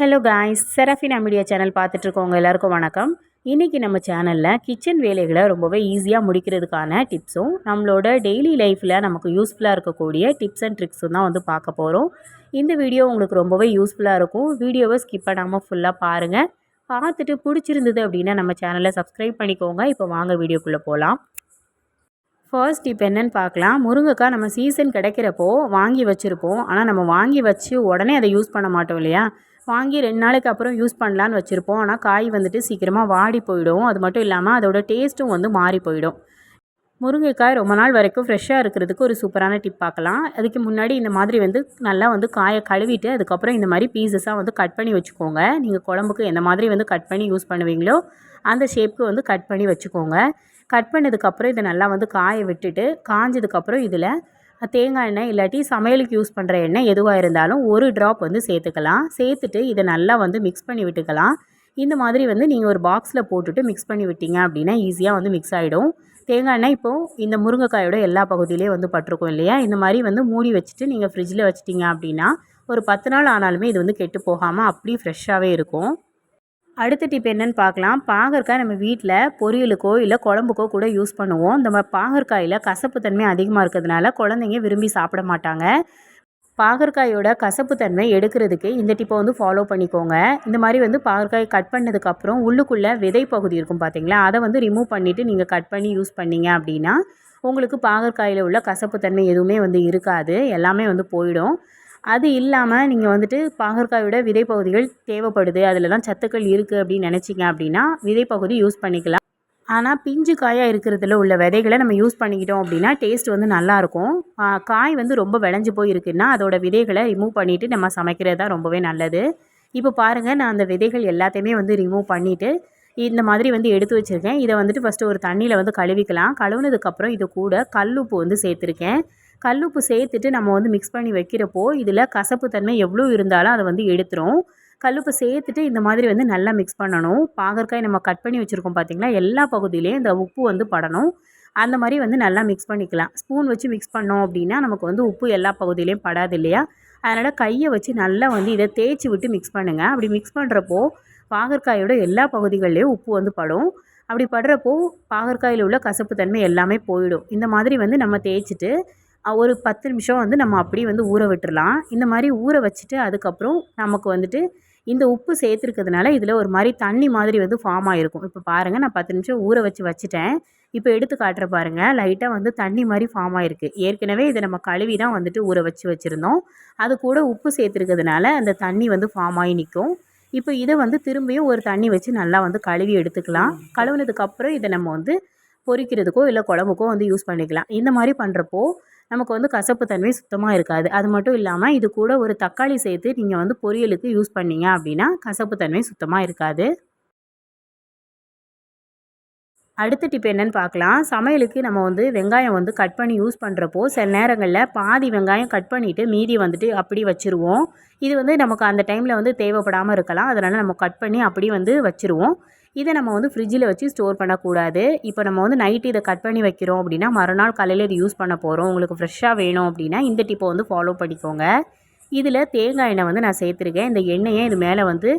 Hello guys Serafina media channel பார்த்துட்ருக்கவங்க எல்லாருக்கும் வணக்கம். இன்றைக்கி நம்ம சேனலில் கிச்சன் வேலைகளை ரொம்பவே ஈஸியாக முடிக்கிறதுக்கான டிப்ஸும் நம்மளோட டெய்லி லைஃப்பில் நமக்கு யூஸ்ஃபுல்லாக இருக்கக்கூடிய டிப்ஸ் அண்ட் ட்ரிக்ஸும் தான் வந்து பார்க்க போகிறோம் இந்த வீடியோ உங்களுக்கு ரொம்பவே யூஸ்ஃபுல்லாக இருக்கும். வீடியோவை ஸ்கிப் பண்ணாமல் ஃபுல்லாக பாருங்கள் பார்த்துட்டு பிடிச்சிருந்தது அப்படின்னா நம்ம சேனலை சப்ஸ்கிரைப் பண்ணிக்கோங்க. இப்போ வாங்க வீடியோக்குள்ளே போகலாம் ஃபர்ஸ்ட் இப்போ என்னென்னு பார்க்கலாம். முருங்கைக்காய் நம்ம சீசன் கிடைக்கிறப்போ வாங்கி வச்சுருப்போம். ஆனால் நம்ம வாங்கி வச்சு உடனே அதை யூஸ் பண்ண மாட்டோம் இல்லையா? வாங்கி ரெண்டு நாளைக்கு அப்புறம் யூஸ் பண்ணலான்னு வச்சுருப்போம். ஆனால் காய் வந்துட்டு சீக்கிரமாக வாடி போயிடும். அது மட்டும் இல்லாமல் அதோட டேஸ்ட்டும் வந்து மாறி போயிடும். முருங்கைக்காய் ரொம்ப நாள் வரைக்கும் ஃப்ரெஷ்ஷாக இருக்கிறதுக்கு ஒரு சூப்பரான டிப் பார்க்கலாம். அதுக்கு முன்னாடி இந்த மாதிரி வந்து நல்லா வந்து காயை கழுவிட்டு அதுக்கப்புறம் இந்த மாதிரி பீசஸாக வந்து கட் பண்ணி வச்சுக்கோங்க. நீங்கள் குழம்புக்கு எந்த மாதிரி வந்து கட் பண்ணி யூஸ் பண்ணுவீங்களோ அந்த ஷேப்புக்கு வந்து கட் பண்ணி வச்சுக்கோங்க. கட் பண்ணதுக்கப்புறம் இதை நல்லா வந்து காய விட்டுட்டு காஞ்சதுக்கப்புறம் இதில் தேங்காய் எண்ணெய் இல்லாட்டி சமையலுக்கு யூஸ் பண்ணுற எண்ணெய் எதுவாக இருந்தாலும் ஒரு ட்ராப் வந்து சேர்த்துக்கலாம். சேர்த்துட்டு இதை நல்லா வந்து மிக்ஸ் பண்ணி விட்டுக்கலாம். இந்த மாதிரி வந்து நீங்கள் ஒரு பாக்ஸில் போட்டுட்டு மிக்ஸ் பண்ணி விட்டீங்க அப்படின்னா ஈஸியாக வந்து மிக்ஸ் ஆகிடும் தேங்காய் எண்ணெய் இப்போது இந்த முருங்கைக்காயோட எல்லா பகுதியிலையும் வந்து பட்டிருக்கும் இல்லையா? இந்த மாதிரி வந்து மூடி வச்சுட்டு நீங்கள் ஃப்ரிட்ஜில் வச்சிட்டிங்க அப்படின்னா ஒரு பத்து நாள் ஆனாலுமே இது வந்து கெட்டு போகாமல் அப்படியே ஃப்ரெஷ்ஷாகவே இருக்கும். அடுத்த டிப் என்னென்னு பார்க்கலாம். பாகற்காய் நம்ம வீட்டில் பொரியலுக்கோ இல்லை குழம்புக்கோ கூட யூஸ் பண்ணுவோம். இந்த பாகற்காயில் கசப்பு தன்மை அதிகமாக இருக்கிறதுனால குழந்தைங்க விரும்பி சாப்பிட மாட்டாங்க. பாகற்காயோட கசப்புத்தன்மை எடுக்கிறதுக்கு இந்த டிப்பை வந்து ஃபாலோ பண்ணிக்கோங்க. இந்த மாதிரி வந்து பாகற்காய் கட் பண்ணதுக்கப்புறம் உள்ளுக்குள்ளே விதை பகுதி இருக்கும் பார்த்தீங்களா அதை வந்து ரிமூவ் பண்ணிவிட்டு நீங்கள் கட் பண்ணி யூஸ் பண்ணீங்க அப்படின்னா உங்களுக்கு பாகற்காயில் உள்ள கசப்புத்தன்மை எதுவுமே வந்து இருக்காது. எல்லாமே வந்து போயிடும். அது இல்லாமல் நீங்கள் வந்துட்டு பாகற்காயோட விதைப்பகுதிகள் தேவைப்படுது. அதில் தான் சத்துக்கள் இருக்குது அப்படின்னு நினச்சிங்க அப்படின்னா விதைப்பகுதி யூஸ் பண்ணிக்கலாம். ஆனால் பிஞ்சு காயாக இருக்கிறதுல உள்ள விதைகளை நம்ம யூஸ் பண்ணிக்கிட்டோம் அப்படின்னா டேஸ்ட் வந்து நல்லாயிருக்கும் காய் வந்து ரொம்ப விளைஞ்சு போய் இருக்குன்னா அதோட விதைகளை ரிமூவ் பண்ணிவிட்டு நம்ம சமைக்கிறது தான் ரொம்பவே நல்லது. இப்போ பாருங்கள் நான் அந்த விதைகள் எல்லாத்தையுமே வந்து ரிமூவ் பண்ணிவிட்டு இந்த மாதிரி வந்து எடுத்து வச்சுருக்கேன். இதை வந்துட்டு ஃபஸ்ட்டு ஒரு தண்ணியில் வந்து கழுவிக்கலாம். கழுவுனதுக்கப்புறம் இது கூட கல்லுப்பு வந்து சேர்த்துருக்கேன். கல்லுப்பு சேர்த்துட்டு நம்ம வந்து மிக்ஸ் பண்ணி வைக்கிறப்போ இதில் கசப்பு தன்மை எவ்வளோ இருந்தாலும் அதை வந்து எடுத்துரும். கல்லுப்பு சேர்த்துட்டு இந்த மாதிரி வந்து நல்லா மிக்ஸ் பண்ணணும். பாகற்காய் நம்ம கட் பண்ணி வச்சுருக்கோம் பார்த்திங்களா எல்லா பகுதியிலையும் இந்த உப்பு வந்து படணும். அந்த மாதிரி வந்து நல்லா மிக்ஸ் பண்ணிக்கலாம். ஸ்பூன் வச்சு மிக்ஸ் பண்ணோம் அப்படின்னா நமக்கு வந்து உப்பு எல்லா பகுதியிலையும் படாது இல்லையா? அதனால் கையை வச்சு நல்லா வந்து இதை தேய்ச்சி விட்டு மிக்ஸ் பண்ணுங்கள் அப்படி மிக்ஸ் பண்ணுறப்போ பாகற்காயோட எல்லா பகுதிகள்லேயும் உப்பு வந்து படும். அப்படி படுறப்போ பாகற்காயில் உள்ள கசப்பு தன்மை எல்லாமே போயிடும். இந்த மாதிரி வந்து நம்ம தேய்ச்சிட்டு ஒரு பத்து நிமிஷம் வந்து நம்ம அப்படியே வந்து ஊற விட்டுறலாம். இந்த மாதிரி ஊற வச்சுட்டு அதுக்கப்புறம் நமக்கு வந்துட்டு இந்த உப்பு சேர்த்துருக்கிறதுனால இதில் ஒரு மாதிரி தண்ணி மாதிரி வந்து ஃபார்ம் ஆகிருக்கும் இப்போ பாருங்கள் நான் பத்து நிமிஷம் ஊற வச்சு வச்சுட்டேன். இப்போ எடுத்து காட்டுற பாருங்கள் லைட்டாக வந்து தண்ணி மாதிரி ஃபார்ம் ஆகிருக்கு ஏற்கனவே இதை நம்ம கழுவி தான் வந்துட்டு ஊற வச்சு வச்சுருந்தோம். அது கூட உப்பு சேர்த்துருக்கிறதுனால அந்த தண்ணி வந்து ஃபார்ம் ஆகி நிற்கும் இப்போ இதை வந்து திரும்பியும் ஒரு தண்ணி வச்சு நல்லா வந்து கழுவி எடுத்துக்கலாம். கழுவுனதுக்கப்புறம் இதை நம்ம வந்து பொரிக்கிறதுக்கோ இல்லை குழம்புக்கோ வந்து யூஸ் பண்ணிக்கலாம். இந்த மாதிரி பண்ணுறப்போ நமக்கு வந்து கசப்பு தன்மை சுத்தமாக இருக்காது. அது மட்டும் இல்லாமல் இது கூட ஒரு தக்காளி சேர்த்து நீங்கள் வந்து பொரியலுக்கு யூஸ் பண்ணீங்க அப்படின்னா கசப்பு தன்மை சுத்தமாக இருக்காது. அடுத்த டிப் என்னென்னு பார்க்கலாம். சமையலுக்கு நம்ம வந்து வெங்காயம் வந்து கட் பண்ணி யூஸ் பண்ணுறப்போ சில நேரங்களில் பாதி வெங்காயம் கட் பண்ணிவிட்டு மீதி வந்துட்டு அப்படி வச்சுருவோம். இது வந்து நமக்கு அந்த டைமில் வந்து தேவைப்படாமல் இருக்கலாம். அதனால் நம்ம கட் பண்ணி அப்படி வந்து வச்சுருவோம். இதை நம்ம வந்து ஃப்ரிட்ஜில் வச்சு ஸ்டோர் பண்ணக்கூடாது. இப்போ நம்ம வந்து நைட்டு இதை கட் பண்ணி வைக்கிறோம் அப்படின்னா மறுநாள் காலையில் இது யூஸ் பண்ண போகிறோம் உங்களுக்கு ஃப்ரெஷ்ஷாக வேணும் அப்படின்னா இந்த டிப்பை வந்து ஃபாலோ பண்ணிக்கோங்க. இதில் தேங்காய் எண்ணெய் வந்து நான் சேர்த்துருக்கேன். இந்த எண்ணெயை இது மேலே வந்து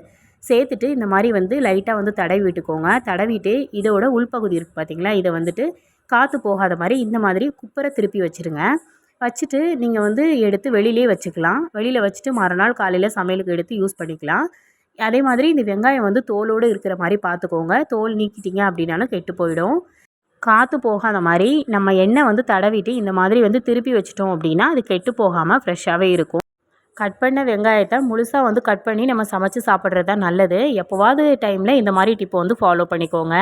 சேர்த்துட்டு இந்த மாதிரி வந்து லைட்டாக வந்து தடவி விட்டுக்கோங்க. தடவிட்டு இதோட உள்பகுதி இருக்குது பார்த்திங்களா இதை வந்துட்டு காற்று போகாத மாதிரி இந்த மாதிரி குப்பரை திருப்பி வச்சுருங்க. வச்சுட்டு நீங்கள் வந்து எடுத்து வெளியிலே வச்சுக்கலாம். வெளியில் வச்சுட்டு மறுநாள் காலையில் சமையலுக்கு எடுத்து யூஸ் பண்ணிக்கலாம். அதே மாதிரி இந்த வெங்காயம் வந்து தோலோடு இருக்கிற மாதிரி பார்த்துக்கோங்க. தோல் நீக்கிட்டீங்க அப்படின்னாலும் கெட்டு போயிடும். காற்று போகாத மாதிரி நம்ம எண்ணெய் வந்து தடவிட்டு இந்த மாதிரி வந்து திருப்பி வச்சிட்டோம் அப்படின்னா அது கெட்டு போகாமல் ஃப்ரெஷ்ஷாகவே இருக்கும். கட் பண்ண வெங்காயத்தை முழுசாக வந்து கட் பண்ணி நம்ம சமைச்சு சாப்பிட்றது தான் நல்லது எப்போவாது டைமில் இந்த மாதிரி டிப்பை வந்து ஃபாலோ பண்ணிக்கோங்க.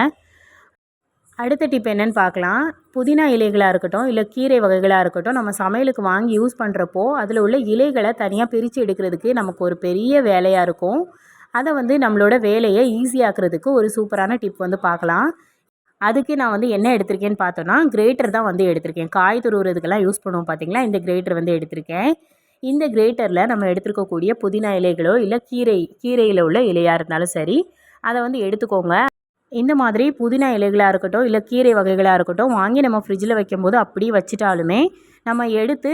அடுத்த டிப் என்னென்னு பார்க்கலாம். புதினா இலைகளாக இருக்கட்டும் இல்லை கீரை வகைகளாக இருக்கட்டும் நம்ம சமையலுக்கு வாங்கி யூஸ் பண்ணுறப்போ அதில் உள்ள இலைகளை தனியாக பிரித்து எடுக்கிறதுக்கு நமக்கு ஒரு பெரிய வேலையாக இருக்கும். அதை வந்து நம்மளோட வேலையை ஈஸியாக்குறதுக்கு ஒரு சூப்பரான டிப் வந்து பார்க்கலாம். அதுக்கு நான் வந்து என்ன எடுத்திருக்கேன்னு பார்த்தோன்னா கிரேட்டர் தான் வந்து எடுத்திருக்கேன். காய் துருவுறதுக்கெல்லாம் யூஸ் பண்ணுவோம் பார்த்தீங்களா? இந்த கிரேட்டர் வந்து எடுத்திருக்கேன். இந்த கிரேட்டரில் நம்ம எடுத்துருக்கக்கூடிய புதினா இலைகளோ இல்லை கீரை கீரையில் உள்ள இலையாக இருந்தாலும் சரி அதை வந்து எடுத்துக்கோங்க. இந்த மாதிரி புதினா இலைகளாக இருக்கட்டும் இல்லை கீரை வகைகளாக இருக்கட்டும் வாங்கி நம்ம ஃப்ரிட்ஜில் வைக்கும்போது அப்படியே வச்சிட்டாலுமே நம்ம எடுத்து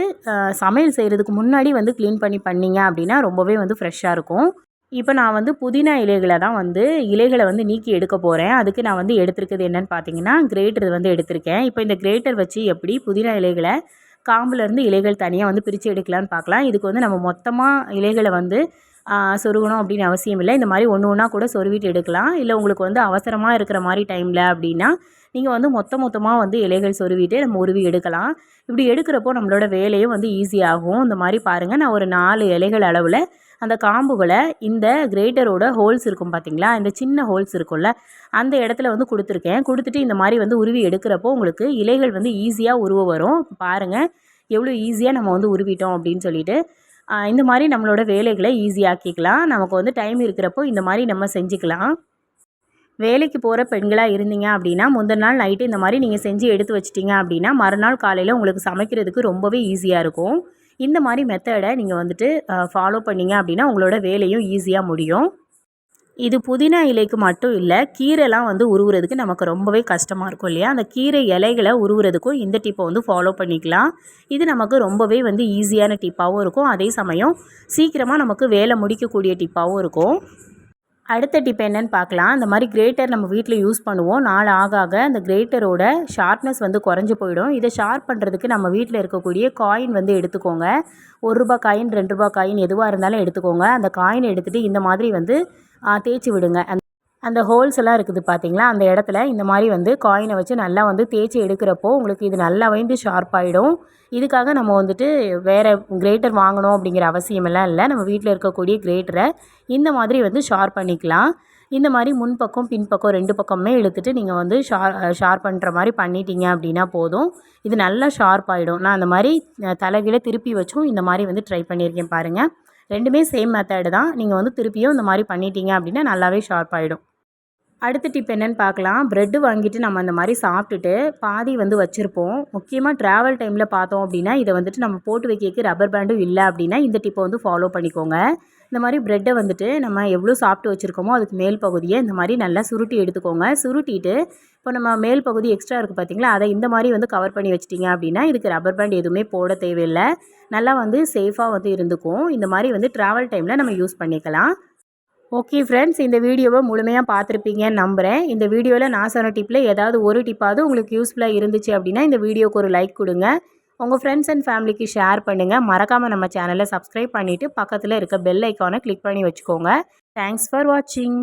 சமையல் செய்கிறதுக்கு முன்னாடி வந்து க்ளீன் பண்ணி பண்ணிங்க அப்படின்னா ரொம்பவே வந்து ஃப்ரெஷ்ஷாக இருக்கும். இப்போ நான் வந்து புதினா இலைகளை தான் வந்து இலைகளை வந்து நீக்கி எடுக்க போகிறேன் அதுக்கு நான் வந்து எடுத்திருக்கிறது என்னென்னு பார்த்தீங்கன்னா கிரேட்டர் வந்து எடுத்திருக்கேன். இப்போ இந்த கிரேட்டர் வச்சு எப்படி புதினா இலைகளை காம்புலேருந்து இலைகள் தனியாக வந்து பிரித்து எடுக்கலான்னு பார்க்கலாம். இதுக்கு வந்து நம்ம மொத்தமாக இலைகளை வந்து சொருகணும் அப்படின்னு அவசியம் இல்லை. இந்த மாதிரி ஒன்று ஒன்றா கூட சொருவிட்டு எடுக்கலாம். இல்லை உங்களுக்கு வந்து அவசரமாக இருக்கிற மாதிரி டைமில் அப்படின்னா நீங்கள் வந்து மொத்த மொத்தமாக வந்து இலைகள் சொருவிட்டு நம்ம உருவி எடுக்கலாம். இப்படி எடுக்கிறப்போ நம்மளோட வேலையும் வந்து ஈஸியாகும். இந்த மாதிரி பாருங்கள் நான் ஒரு நாலு இலைகள் அளவில் அந்த காம்புகளை இந்த கிரேட்டரோட ஹோல்ஸ் இருக்கும் பார்த்தீங்களா இந்த சின்ன ஹோல்ஸ் இருக்கும்ல அந்த இடத்துல வந்து கொடுத்துருக்கேன். கொடுத்துட்டு இந்த மாதிரி வந்து உருவி எடுக்கிறப்போ உங்களுக்கு இலைகள் வந்து ஈஸியாக உருவ வரும். பாருங்கள் எவ்வளோ ஈஸியாக நம்ம வந்து உருவிட்டோம் அப்படின்னு சொல்லிட்டு. இந்த மாதிரி நம்மளோட வேலைகளை ஈஸியாக்கிக்கலாம் நமக்கு வந்து டைம் இருக்கிறப்போ இந்த மாதிரி நம்ம செஞ்சுக்கலாம். வேலைக்கு போகிற பெண்களாக இருந்தீங்க அப்படின்னா முந்தின நாள் நைட்டு இந்த மாதிரி நீங்கள் செஞ்சு எடுத்து வச்சிட்டிங்க அப்படின்னா மறுநாள் காலையில் உங்களுக்கு சமைக்கிறதுக்கு ரொம்பவே ஈஸியாக இருக்கும். இந்த மாதிரி மெத்தடை நீங்கள் வந்துட்டு ஃபாலோ பண்ணீங்க அப்படின்னா உங்களோட வேலையும் ஈஸியாக முடியும். இது புதினா இலைக்கு மட்டும் இல்லை கீரைலாம் வந்து உருவுறதுக்கு நமக்கு ரொம்பவே கஷ்டமாக இருக்கும் இல்லையா? அந்த கீரை இலைகளை உருவுறதுக்கும் இந்த டிப்பை வந்து ஃபாலோ பண்ணிக்கலாம். இது நமக்கு ரொம்பவே வந்து ஈஸியான டிப்பாகவும் இருக்கும். அதே சமயம் சீக்கிரமாக நமக்கு வேலை முடிக்கக்கூடிய டிப்பாகவும் இருக்கும். அடுத்த டிப் என்னன்னு பார்க்கலாம். இந்த மாதிரி கிரேட்டர் நம்ம வீட்டில் யூஸ் பண்ணுவோம். நாள் ஆக ஆக அந்த கிரேட்டரோட ஷார்ப்னஸ் வந்து குறைஞ்சி போயிடும். இதை ஷார்ப் பண்ணுறதுக்கு நம்ம வீட்டில் இருக்கக்கூடிய காயின் வந்து எடுத்துக்கோங்க. ஒரு ரூபா காயின் ரெண்டு ரூபா காயின் எதுவாக இருந்தாலும் எடுத்துக்கோங்க. அந்த காயின் எடுத்துகிட்டு இந்த மாதிரி வந்து தேய்ச்சி விடுங்க. அந்த ஹோல்ஸ் எல்லாம் இருக்குது பார்த்தீங்களா அந்த இடத்துல இந்த மாதிரி வந்து காயினை வச்சு நல்லா வந்து தேய்ச்சி எடுக்கிறப்போ உங்களுக்கு இது நல்லா வந்து ஷார்ப் ஆகிடும் இதுக்காக நம்ம வந்துட்டு வேறு கிரேட்டர் வாங்கணும் அப்படிங்கிற அவசியமெல்லாம் இல்லை. நம்ம வீட்டில் இருக்கக்கூடிய கிரேட்டரை இந்த மாதிரி வந்து ஷார்ப் பண்ணிக்கலாம். இந்த மாதிரி முன்பக்கம் பின்பக்கம் ரெண்டு பக்கமே இழுத்துட்டு நீங்கள் வந்து ஷார் ஷார்ப் பண்ணுற மாதிரி பண்ணிட்டீங்க அப்படின்னா போதும். இது நல்லா ஷார்ப் ஆகிடும் நான் அந்த மாதிரி அஹ், தலைகீழ திருப்பி வச்சும் இந்த மாதிரி வந்து ட்ரை பண்ணியிருக்கேன் பாருங்கள் ரெண்டுமே சேம் மெத்தடு தான். நீங்கள் வந்து திருப்பியும் இந்த மாதிரி பண்ணிட்டீங்க அப்படின்னா நல்லாவே ஷார்ப் ஆகிடும் அடுத்த டிப் என்னென்னு பார்க்கலாம். ப்ரெட்டு வாங்கிட்டு நம்ம அந்த மாதிரி சாப்பிட்டுட்டு பாதி வந்து வச்சுருப்போம். முக்கியமாக ட்ராவல் டைமில் பார்த்தோம் அப்படின்னா இதை வந்துட்டு நம்ம போட்டு வைக்கிறதுக்கு ரப்பர் பேண்டும் இல்லை அப்படின்னா இந்த டிப்பை வந்து ஃபாலோ பண்ணிக்கோங்க. இந்த மாதிரி ப்ரெட்டை வந்துட்டு நம்ம எவ்வளோ சாப்பிட்டு வச்சுருக்கோமோ அதுக்கு மேல் பகுதியை இந்த மாதிரி நல்லா சுருட்டி எடுத்துக்கோங்க. சுருட்டிட்டு இப்போ நம்ம மேல் பகுதி எக்ஸ்ட்ரா இருக்குது பார்த்தீங்களா அதை இந்த மாதிரி வந்து கவர் பண்ணி வச்சிட்டிங்க அப்படின்னா இதுக்கு ரப்பர் பேண்ட் எதுவுமே போட தேவையில்லை. நல்லா வந்து சேஃபாக வந்து இருந்துக்கும். இந்த மாதிரி வந்து ட்ராவல் டைமில் நம்ம யூஸ் பண்ணிக்கலாம். ஓகே ஃப்ரெண்ட்ஸ் இந்த வீடியோவை முழுமையாக பார்த்துருப்பீங்கன்னு நம்புகிறேன் இந்த வீடியோவில் நான் சொன்ன டிப்பில் ஏதாவது ஒரு டிப்பாவது உங்களுக்கு யூஸ்ஃபுல்லாக இருந்துச்சு அப்படின்னா இந்த வீடியோக்கு ஒரு லைக் கொடுங்க. உங்கள் ஃப்ரெண்ட்ஸ் அண்ட் ஃபேமிலிக்கு ஷேர் பண்ணுங்கள் மறக்காமல் நம்ம சேனலை சப்ஸ்கிரைப் பண்ணிவிட்டு பக்கத்தில் இருக்க பெல் ஐக்கானை கிளிக் பண்ணி வச்சுக்கோங்க. தேங்க்ஸ் ஃபார் வாட்சிங்